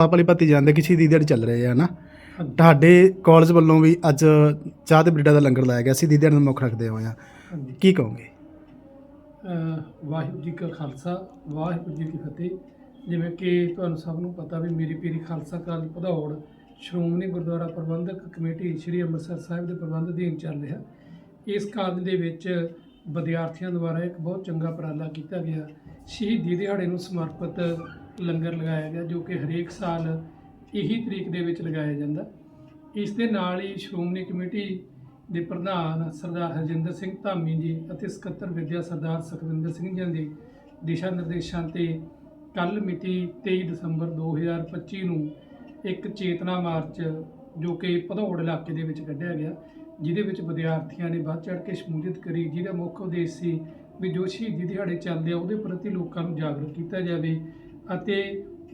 ਆਪ ਵਾਲੀ ਪੱਤੀ ਜਾਂਦੇ ਕਿ ਸ਼ਹੀਦੀ ਦਿਹਾੜੇ ਚੱਲ ਰਹੇ ਆ ਨਾ। ਤੁਹਾਡੇ ਕਾਲਜ ਵੱਲੋਂ ਵੀ ਅੱਜ ਚਾਹ ਤੇ ਬਰੀਡਾ ਦਾ ਲੰਗਰ ਲਾਇਆ ਗਿਆ ਸ਼ਹੀਦੀ ਦਿਹਾੜੇ ਨੂੰ ਮੁੱਖ ਰੱਖਦੇ ਹੋਏ ਆ। ਹਾਂਜੀ। ਕੀ ਕਹੋਗੇ? ਅਹ ਵਾਹਿਗੁਰੂ ਜੀ ਕਾ ਖਾਲਸਾ ਵਾਹਿਗੁਰੂ ਜੀ ਕੀ ਫਤਿਹ। ਜਿਵੇਂ ਕਿ ਤੁਹਾਨੂੰ ਸਭ ਨੂੰ ਪਤਾ ਵੀ ਮੇਰੀ ਪੀਰੀ ਖਾਲਸਾ ਕਾਲਜ ਭਦੌੜ ਸ਼੍ਰੋਮਣੀ ਗੁਰਦੁਆਰਾ ਪ੍ਰਬੰਧਕ ਕਮੇਟੀ ਸ੍ਰੀ ਅੰਮ੍ਰਿਤਸਰ ਸਾਹਿਬ ਦੇ ਪ੍ਰਬੰਧ ਅਧੀਨ ਚੱਲ ਰਿਹਾ। ਇਸ ਕਾਲਜ ਦੇ ਵਿੱਚ ਵਿਦਿਆਰਥੀਆਂ ਦੁਆਰਾ ਇੱਕ ਬਹੁਤ ਚੰਗਾ ਉਪਰਾਲਾ ਕੀਤਾ ਗਿਆ। ਸ਼ਹੀਦੀ ਦਿਹਾੜੇ ਨੂੰ ਸਮਰਪਿਤ ਲੰਗਰ ਲਗਾਇਆ ਗਿਆ ਜੋ ਕਿ ਹਰੇਕ ਸਾਲ ਇਹੀ ਤਰੀਕ ਦੇ ਵਿੱਚ ਲਗਾਇਆ ਜਾਂਦਾ। ਇਸ ਦੇ ਨਾਲ ਹੀ ਸ਼੍ਰੋਮਣੀ ਕਮੇਟੀ ਦੇ ਪ੍ਰਧਾਨ ਸਰਦਾਰ ਹਰਜਿੰਦਰ ਸਿੰਘ ਧਾਮੀ ਜੀ ਅਤੇ ਸਕੱਤਰ ਵਿਦਿਆ ਸਰਦਾਰ ਸੁਖਵਿੰਦਰ ਸਿੰਘ ਜੀ ਦੇ ਦਿਸ਼ਾ ਨਿਰਦੇਸ਼ਾਂ ਤੇ ਕੱਲ ਮਿਤੀ 23 ਦਸੰਬਰ 2025 ਨੂੰ ਇੱਕ ਚੇਤਨਾ ਮਾਰਚ ਜੋ ਕਿ ਭਦੌੜ ਇਲਾਕੇ ਦੇ ਵਿੱਚ ਕੱਢਿਆ ਗਿਆ, ਜਿਹਦੇ ਵਿੱਚ ਵਿਦਿਆਰਥੀਆਂ ਨੇ ਵੱਧ ਚੜ੍ਹ ਕੇ ਸ਼ਮੂਲੀਅਤ ਕਰੀ, ਜਿਹਦਾ ਮੁੱਖ ਉਦੇਸ਼ ਸੀ ਵੀ ਜੋ ਸ਼ਹੀਦੀ ਦਿਹਾੜੇ ਚੱਲਦੇ ਆ ਉਹਦੇ ਪ੍ਰਤੀ ਲੋਕਾਂ ਨੂੰ ਜਾਗਰੂਕ ਕੀਤਾ ਜਾਵੇ। ਅਤੇ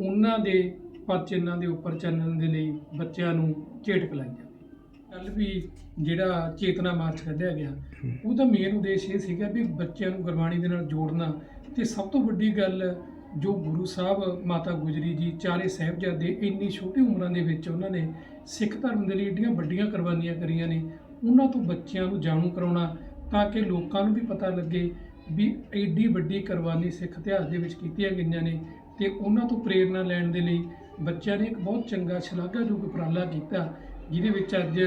ਉਹਨਾਂ ਦੇ ਪਦ ਚਿੰਨ੍ਹਾਂ ਦੇ ਉੱਪਰ ਚੱਲਣ ਦੇ ਲਈ ਬੱਚਿਆਂ ਨੂੰ ਝੇਟਕ ਲਾਈ ਜਾਵੇ ਕੱਲ ਵੀ ਜਿਹੜਾ ਚੇਤਨਾ ਮਾਰਚ ਕੱਢਿਆ ਗਿਆ, ਉਹਦਾ ਮੇਨ ਉਦੇਸ਼ ਇਹ ਸੀਗਾ ਵੀ ਬੱਚਿਆਂ ਨੂੰ ਗੁਰਬਾਣੀ ਦੇ ਨਾਲ ਜੋੜਨਾ ਤੇ ਸਭ ਤੋਂ ਵੱਡੀ ਗੱਲ ਜੋ ਗੁਰੂ ਸਾਹਿਬ ਮਾਤਾ ਗੁਜਰੀ ਜੀ, ਚਾਰੇ ਸਾਹਿਬਜ਼ਾਦੇ ਇੰਨੀ ਛੋਟੀ ਉਮਰਾਂ ਦੇ ਵਿੱਚ ਉਹਨਾਂ ਨੇ ਸਿੱਖ ਧਰਮ ਦੇ ਲਈ ਏਡੀਆਂ ਵੱਡੀਆਂ ਕੁਰਬਾਨੀਆਂ ਕਰੀਆਂ ਨੇ, ਉਹਨਾਂ ਤੋਂ ਬੱਚਿਆਂ ਨੂੰ ਜਾਣੂ ਕਰਾਉਣਾ ਤਾਂ ਕਿ ਲੋਕਾਂ ਨੂੰ ਵੀ ਪਤਾ ਲੱਗੇ ਵੀ ਐਡੀ ਵੱਡੀ ਕੁਰਬਾਨੀ ਸਿੱਖ ਇਤਿਹਾਸ ਦੇ ਵਿੱਚ ਕੀਤੀਆਂ ਗਈਆਂ ਨੇ ਤੇ ਉਹਨਾਂ ਤੋਂ ਪ੍ਰੇਰਣਾ ਲੈਣ ਦੇ ਲਈ ਬੱਚਿਆਂ ਨੇ ਇੱਕ ਬਹੁਤ ਚੰਗਾ ਸ਼ਲਾਘਾਯੋਗ ਉਪਰਾਲਾ ਕੀਤਾ, ਜਿਹਦੇ ਵਿੱਚ ਅੱਜ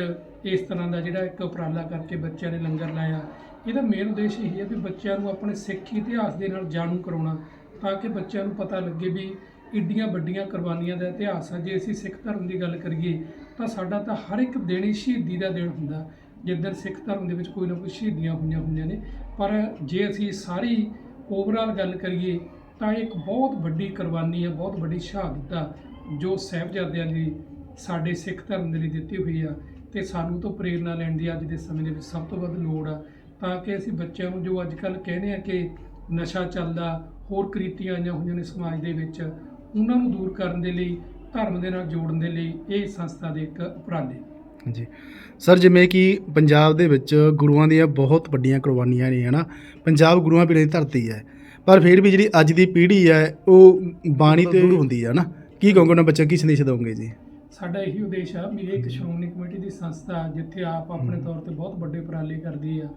ਇਸ ਤਰ੍ਹਾਂ ਦਾ ਜਿਹੜਾ ਇੱਕ ਉਪਰਾਲਾ ਕਰਕੇ ਬੱਚਿਆਂ ਨੇ ਲੰਗਰ ਲਾਇਆ। ਇਹਦਾ ਮੇਨ ਉਦੇਸ਼ ਇਹ ਹੈ ਵੀ ਬੱਚਿਆਂ ਨੂੰ ਆਪਣੇ ਸਿੱਖ ਇਤਿਹਾਸ ਦੇ ਨਾਲ ਜਾਣੂ ਕਰਾਉਣਾ, ਤਾਂ ਕਿ ਬੱਚਿਆਂ ਨੂੰ ਪਤਾ ਲੱਗੇ ਵੀ ਇੱਡੀਆਂ ਵੱਡੀਆਂ ਕੁਰਬਾਨੀਆਂ ਦਾ ਇਤਿਹਾਸ ਹੈ ਜੇ ਅਸੀਂ ਸਿੱਖ ਧਰਮ ਦੀ ਗੱਲ ਕਰੀਏ, ਤਾਂ ਸਾਡਾ ਤਾਂ ਹਰ ਇੱਕ ਦਿਨ ਹੀ ਸ਼ਹੀਦੀ ਦਾ ਦਿਨ ਹੁੰਦਾ। ਜਿਸ ਸਿੱਖ ਧਰਮ ਦੇ ਵਿੱਚ ਕੋਈ ਨਾ ਕੋਈ ਸ਼ਹੀਦੀਆਂ ਹੋਈਆਂ ਹੁੰਦੀਆਂ ਨੇ, ਪਰ ਜੇ ਅਸੀਂ ਸਾਰੀ ਓਵਰਆਲ ਗੱਲ ਕਰੀਏ ਤਾਂ ਇਹ ਇੱਕ ਬਹੁਤ ਵੱਡੀ ਕੁਰਬਾਨੀ ਹੈ, ਬਹੁਤ ਵੱਡੀ ਸ਼ਹਾਦਤ ਆ, ਜੋ ਸਾਹਿਬਜ਼ਾਦਿਆਂ ਦੀ ਸਾਡੇ ਸਿੱਖ ਧਰਮ ਦੇ ਲਈ ਦਿੱਤੀ ਹੋਈ ਆ ਤੇ ਸਾਨੂੰ ਤੋਂ ਪ੍ਰੇਰਣਾ ਲੈਣ ਦੀ ਅੱਜ ਦੇ ਸਮੇਂ ਦੇ ਵਿੱਚ ਸਭ ਤੋਂ ਵੱਧ ਲੋੜ ਆ। ਤਾਂ ਕਿ ਅਸੀਂ ਬੱਚਿਆਂ ਨੂੰ ਜੋ ਅੱਜ ਕੱਲ੍ਹ ਕਹਿੰਦੇ ਆ ਕਿ ਨਸ਼ਾ ਚੱਲਦਾ, ਹੋਰ ਕ੍ਰਿਤੀਆਂ ਆਈਆਂ ਹੋਈਆਂ ਨੇ ਸਮਾਜ ਦੇ ਵਿੱਚ, ਉਹਨਾਂ ਨੂੰ ਦੂਰ ਕਰਨ ਦੇ ਲਈ, ਧਰਮ ਦੇ ਨਾਲ ਜੋੜਨ ਦੇ ਲਈ ਇਹ ਸੰਸਥਾ ਦੇ ਇੱਕ ਉਪਰਾਲੇ। ਜੀ। ਸਰ, ਜਿਵੇਂ ਕਿ ਪੰਜਾਬ ਦੇ ਵਿੱਚ ਗੁਰੂਆਂ ਦੀਆਂ ਬਹੁਤ ਵੱਡੀਆਂ ਕੁਰਬਾਨੀਆਂ ਨੇ, ਹਨਾ? ਪੰਜਾਬ ਗੁਰੂਆਂ ਪੀਰਾਂ ਦੀ ਧਰਤੀ ਹੈ। ਪਰ ਫਿਰ ਵੀ ਜਿਹੜੀ ਅੱਜ ਦੀ ਪੀੜ੍ਹੀ ਹੈ ਉਹ ਬਾਣੀ ਤੇ ਦੂਰ ਹੁੰਦੀ ਹੈ ਨਾ। ਕੀ ਕਹੋਗੇ ਉਹਨਾਂ ਬੱਚਿਆਂ ਨੂੰ ਕੀ ਸੰਦੇਸ਼ ਦਵੋਗੇ ਜੀ? ਸਾਡਾ ਇਹੀ ਉਦੇਸ਼ ਆ ਵੀ ਇਹ ਇੱਕ ਸ਼੍ਰੋਮਣੀ ਕਮੇਟੀ ਦੀ ਸੰਸਥਾ ਜਿੱਥੇ ਆਪ ਆਪਣੇ। ਤੌਰ ਤੇ ਬਹੁਤ ਵੱਡੇ ਉਪਰਾਲੇ ਕਰਦੀ ਆ।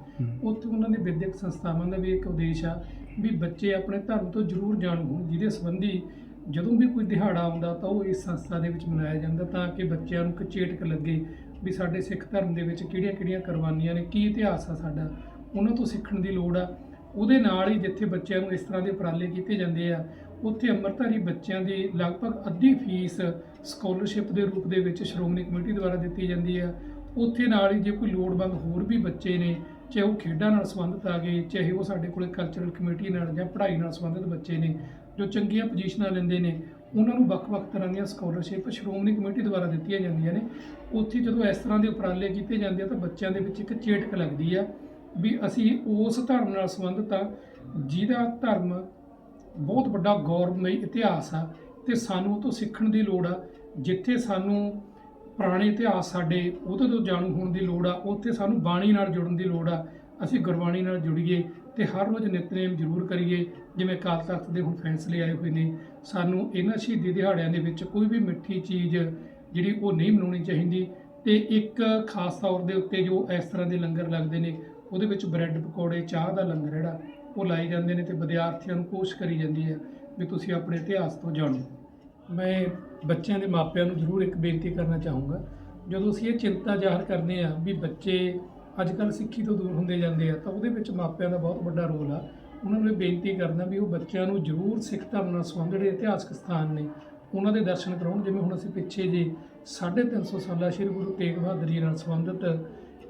ਉੱਥੇ ਉਹਨਾਂ ਦੇ ਵਿਦਿਅਕ ਸੰਸਥਾਵਾਂ ਦਾ ਵੀ ਇੱਕ ਉਦੇਸ਼ ਆ ਵੀ ਬੱਚੇ ਆਪਣੇ ਧਰਮ ਤੋਂ ਜ਼ਰੂਰ ਜਾਣੂ ਹੋਣ ਜਿਹਦੇ ਸੰਬੰਧੀ ਜਦੋਂ ਵੀ ਕੋਈ ਦਿਹਾੜਾ ਆਉਂਦਾ ਤਾਂ ਉਹ ਇਸ ਸੰਸਥਾ ਦੇ ਵਿੱਚ ਮਨਾਇਆ ਜਾਂਦਾ ਤਾਂ ਕਿ ਬੱਚਿਆਂ ਨੂੰ ਕਚੇਟਕ ਲੱਗੇ ਵੀ ਸਾਡੇ ਸਿੱਖ ਧਰਮ ਦੇ ਵਿੱਚ ਕਿਹੜੀਆਂ-ਕਿਹੜੀਆਂ ਕੁਰਬਾਨੀਆਂ ਨੇ ਕੀ ਇਤਿਹਾਸ ਆ ਸਾਡਾ। ਉਹਨਾਂ ਤੋਂ ਸਿੱਖਣ ਦੀ ਲੋੜ ਆ। ਉਹਦੇ ਨਾਲ ਹੀ ਜਿੱਥੇ ਬੱਚਿਆਂ ਨੂੰ ਇਸ ਤਰ੍ਹਾਂ ਦੇ ਉਪਰਾਲੇ ਕੀਤੇ ਜਾਂਦੇ ਆ, ਉੱਥੇ ਅੰਮ੍ਰਿਤਧਾਰੀ ਬੱਚਿਆਂ ਦੀ ਲਗਭਗ ਅੱਧੀ ਫੀਸ ਸਕਾਲਰਸ਼ਿਪ ਦੇ ਰੂਪ ਦੇ ਵਿੱਚ ਸ਼੍ਰੋਮਣੀ ਕਮੇਟੀ ਦੁਆਰਾ ਦਿੱਤੀ ਜਾਂਦੀ ਆ। ਉੱਥੇ ਨਾਲ ਹੀ ਜੇ ਕੋਈ ਲੋੜਵੰਦ ਹੋਰ ਵੀ ਬੱਚੇ ਨੇ, ਚਾਹੇ ਉਹ ਖੇਡਾਂ ਨਾਲ ਸੰਬੰਧਿਤ ਆ ਗਏ, ਚਾਹੇ ਉਹ ਸਾਡੇ ਕੋਲੇ ਕਲਚਰਲ ਕਮੇਟੀ ਨਾਲ ਜਾਂ ਪੜ੍ਹਾਈ ਨਾਲ ਸੰਬੰਧਿਤ ਬੱਚੇ ਨੇ, ਜੋ ਚੰਗੀਆਂ ਪੋਜੀਸ਼ਨਾਂ ਲੈਂਦੇ ਨੇ, ਉਹਨਾਂ ਨੂੰ ਵੱਖ-ਵੱਖ ਤਰ੍ਹਾਂ ਦੀਆਂ ਸਕਾਲਰਸ਼ਿਪ ਸ਼੍ਰੋਮਣੀ ਕਮੇਟੀ ਦੁਆਰਾ ਦਿੱਤੀਆਂ ਜਾਂਦੀਆਂ ਨੇ। ਉੱਥੇ ਜਦੋਂ ਇਸ ਤਰ੍ਹਾਂ ਦੇ ਉਪਰਾਲੇ ਕੀਤੇ ਜਾਂਦੇ ਆ, ਤਾਂ ਬੱਚਿਆਂ ਦੇ ਵਿੱਚ ਇੱਕ ਚੇਟਕ ਲੱਗਦੀ ਆ। ਵੀ ਅਸੀਂ ਉਸ ਧਰਮ ਨਾਲ ਸੰਬੰਧਿਤ ਆ, ਜਿਹਦਾ ਧਰਮ ਬਹੁਤ ਵੱਡਾ ਗੌਰਵਮਈ ਇਤਿਹਾਸ ਆ ਤੇ ਸਾਨੂੰ ਉਹ ਤੋਂ ਸਿੱਖਣ ਦੀ ਲੋੜ ਆ। ਜਿੱਥੇ ਸਾਨੂੰ ਪੁਰਾਣੇ ਇਤਿਹਾਸ ਸਾਡੇ ਉਹਦੇ ਤੋਂ ਜਾਣੂ ਹੋਣ ਦੀ ਲੋੜ ਆ, ਉੱਥੇ ਸਾਨੂੰ ਬਾਣੀ ਨਾਲ ਜੁੜਨ ਦੀ ਲੋੜ ਆ। ਅਸੀਂ ਗੁਰਬਾਣੀ ਨਾਲ ਜੁੜੀਏ ਤੇ ਹਰ ਰੋਜ਼ ਨਿਤਨੇਮ ਜ਼ਰੂਰ ਕਰੀਏ, ਜਿਵੇਂ ਅਕਾਲ ਤਖਤ ਦੇ ਹੁਣ ਫੈਸਲੇ ਆਏ ਹੋਏ ਨੇ। ਸਾਨੂੰ ਇਹਨਾਂ ਸ਼ਹੀਦੀ ਦਿਹਾੜਿਆਂ ਦੇ ਵਿੱਚ ਕੋਈ ਵੀ ਮਿੱਠੀ ਚੀਜ਼ ਜਿਹੜੀ ਉਹ ਨਹੀਂ ਮਨਾਉਣੀ ਚਾਹੀਦੀ ਤੇ ਇੱਕ ਖਾਸ ਤੌਰ ਦੇ ਉੱਤੇ ਜੋ ਇਸ ਤਰ੍ਹਾਂ ਦੇ ਲੰਗਰ ਲੱਗਦੇ ਨੇ ਉਹਦੇ ਵਿੱਚ ਬ੍ਰੈਡ ਪਕੌੜੇ, ਚਾਹ ਦਾ ਲੰਗਰ ਜਿਹੜਾ ਉਹ ਲਾਏ ਜਾਂਦੇ ਨੇ ਤੇ ਵਿਦਿਆਰਥੀਆਂ ਨੂੰ ਕੋਸ਼ਿਸ਼ ਕਰੀ ਜਾਂਦੀ ਹੈ ਵੀ ਤੁਸੀਂ ਆਪਣੇ ਇਤਿਹਾਸ ਤੋਂ ਜਾਣੋ। ਮੈਂ ਬੱਚਿਆਂ ਦੇ ਮਾਪਿਆਂ ਨੂੰ ਜ਼ਰੂਰ ਇੱਕ ਬੇਨਤੀ ਕਰਨਾ ਚਾਹੂੰਗਾ, ਜਦੋਂ ਅਸੀਂ ਇਹ ਚਿੰਤਾ ਜ਼ਾਹਰ ਕਰਦੇ ਆ ਵੀ ਬੱਚੇ ਅੱਜ ਕੱਲ੍ਹ ਸਿੱਖੀ ਤੋਂ ਦੂਰ ਹੁੰਦੇ ਜਾਂਦੇ ਆ, ਤਾਂ ਉਹਦੇ ਵਿੱਚ ਮਾਪਿਆਂ ਦਾ ਬਹੁਤ ਵੱਡਾ ਰੋਲ ਆ। ਉਹਨਾਂ ਨੂੰ ਇਹ ਬੇਨਤੀ ਕਰਦਾ ਵੀ ਉਹ ਬੱਚਿਆਂ ਨੂੰ ਜ਼ਰੂਰ ਸਿੱਖ ਧਰਮ ਨਾਲ ਸੰਬੰਧਿਤ ਜਿਹੜੇ ਇਤਿਹਾਸਕ ਸਥਾਨ ਨੇ, ਉਹਨਾਂ ਦੇ ਦਰਸ਼ਨ ਕਰਾਉਣ। ਜਿਵੇਂ ਹੁਣ ਅਸੀਂ ਪਿੱਛੇ ਜੇ 350 ਸਾਲਾ ਸ੍ਰੀ ਗੁਰੂ ਤੇਗ ਬਹਾਦਰ ਜੀ ਨਾਲ ਸੰਬੰਧਿਤ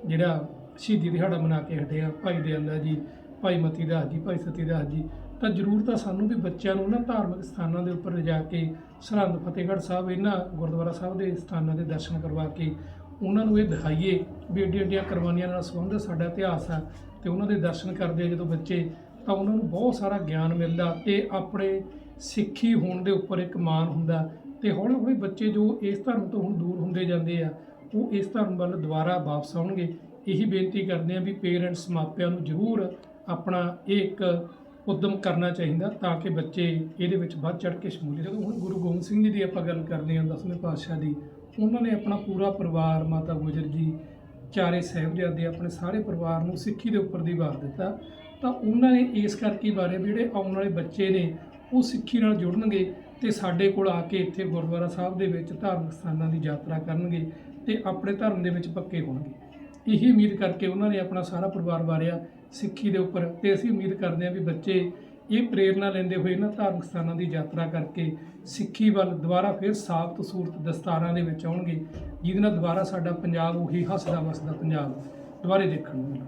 ਜਿਹੜਾ ਸ਼ਹੀਦੀ ਦਿਹਾੜਾ ਮਨਾ ਕੇ ਹਟੇ ਆ, ਭਾਈ ਦਇਆਲਾ ਜੀ, ਭਾਈ ਮਤੀ ਦਾਸ ਜੀ, ਭਾਈ ਸਤੀ ਦਾਸ ਜੀ। ਤਾਂ ਜ਼ਰੂਰ ਤਾਂ ਸਾਨੂੰ ਵੀ ਬੱਚਿਆਂ ਨੂੰ ਨਾ ਧਾਰਮਿਕ ਸਥਾਨਾਂ ਦੇ ਉੱਪਰ ਲਿਜਾ ਕੇ, ਸਰਹੰਦ ਫਤਿਹਗੜ੍ਹ ਸਾਹਿਬ, ਇਹਨਾਂ ਗੁਰਦੁਆਰਾ ਸਾਹਿਬ ਦੇ ਸਥਾਨਾਂ ਦੇ ਦਰਸ਼ਨ ਕਰਵਾ ਕੇ, ਉਹਨਾਂ ਨੂੰ ਇਹ ਦਿਖਾਈਏ ਵੀ ਏਡੀਆਂ ਏਡੀਆਂ ਕੁਰਬਾਨੀਆਂ ਨਾਲ ਸੰਬੰਧਿਤ ਸਾਡਾ ਇਤਿਹਾਸ ਆ ਤੇ ਉਹਨਾਂ ਦੇ ਦਰਸ਼ਨ ਕਰਦੇ ਆ ਜਦੋਂ ਬੱਚੇ, ਤਾਂ ਉਹਨਾਂ ਨੂੰ ਬਹੁਤ ਸਾਰਾ ਗਿਆਨ ਮਿਲਦਾ ਤੇ ਆਪਣੇ ਸਿੱਖੀ ਹੋਣ ਦੇ ਉੱਪਰ ਇੱਕ ਮਾਣ ਹੁੰਦਾ ਤੇ ਹੌਲੀ ਹੌਲੀ ਬੱਚੇ ਜੋ ਇਸ ਧਰਮ ਤੋਂ ਹੁਣ ਦੂਰ ਹੁੰਦੇ ਜਾਂਦੇ ਆ, ਉਹ ਇਸ ਧਰਮ ਵੱਲ ਦੁਬਾਰਾ ਵਾਪਸ ਆਉਣਗੇ। ਇਹੀ ਬੇਨਤੀ ਕਰਦੇ ਆ ਵੀ ਪੇਰੈਂਟਸ ਮਾਪਿਆਂ ਨੂੰ ਜ਼ਰੂਰ ਆਪਣਾ ਇਹ ਇੱਕ ਉਦਮ ਕਰਨਾ ਚਾਹੀਦਾ ਤਾਂ ਕਿ ਬੱਚੇ ਇਹਦੇ ਵਿੱਚ ਵੱਧ ਚੜ ਕੇ ਸ਼ਮੂਲੀਅਤ ਜਦੋਂ ਹੁਣ ਗੁਰੂ ਗੋਬਿੰਦ ਸਿੰਘ ਜੀ ਦੀ ਆਪਾਂ ਗੱਲ ਕਰਦੇ ਹਾਂ ਦਸਵੇਂ ਪਾਤਸ਼ਾਹ ਦੀ, ਉਹਨਾਂ ਨੇ ਆਪਣਾ ਪੂਰਾ ਪਰਿਵਾਰ ਮਾਤਾ ਗੁਜਰ ਜੀ, ਚਾਰੇ ਸਾਹਿਬਜ਼ਾਦੇ ਆਪਣੇ ਸਾਰੇ ਪਰਿਵਾਰ ਨੂੰ ਸਿੱਖੀ ਦੇ ਉੱਪਰ ਦੀ ਵਾਰ ਦਿੱਤਾ, ਤਾਂ ਉਹਨਾਂ ਨੇ ਇਸ ਕਰਕੇ ਬਾਰੇ ਵੀ ਜਿਹੜੇ ਆਉਣ ਵਾਲੇ ਬੱਚੇ ਨੇ ਉਹ ਸਿੱਖੀ ਨਾਲ ਜੁੜਨਗੇ ਤੇ ਸਾਡੇ ਕੋਲ ਆ ਕੇ ਇੱਥੇ ਗੁਰਦੁਆਰਾ ਸਾਹਿਬ ਦੇ ਵਿੱਚ ਧਾਰਮਿਕ ਸਥਾਨਾਂ ਦੀ ਯਾਤਰਾ ਕਰਨਗੇ ਤੇ ਆਪਣੇ ਧਰਮ ਦੇ ਵਿੱਚ ਪੱਕੇ ਹੋਣਗੇ। ਇਹੀ ਉਮੀਦ ਕਰਕੇ ਉਹਨਾਂ ਨੇ ਆਪਣਾ ਸਾਰਾ ਪਰਿਵਾਰ ਵਾਰਿਆ ਸਿੱਖੀ ਦੇ ਉੱਪਰ ਤੇ ਅਸੀਂ ਉਮੀਦ ਕਰਦੇ ਹਾਂ ਵੀ ਬੱਚੇ ਇਹ ਪ੍ਰੇਰਣਾ ਲੈਂਦੇ ਹੋਏ ਇਹਨਾਂ ਧਾਰਮਿਕ ਸਥਾਨਾਂ ਦੀ ਯਾਤਰਾ ਕਰਕੇ ਸਿੱਖੀ ਵੱਲ ਦੁਬਾਰਾ ਫਿਰ ਸਾਫ਼ ਸੂਰਤ ਦਸਤਾਰਾਂ ਦੇ ਵਿੱਚ ਆਉਣਗੇ, ਜਿਹਦੇ ਨਾਲ ਦੁਬਾਰਾ ਸਾਡਾ ਪੰਜਾਬ ਉਹੀ ਹੱਸਦਾ ਵਸਦਾ ਪੰਜਾਬ ਦੁਬਾਰੇ ਦੇਖਣ ਨੂੰ ਮਿਲੇ।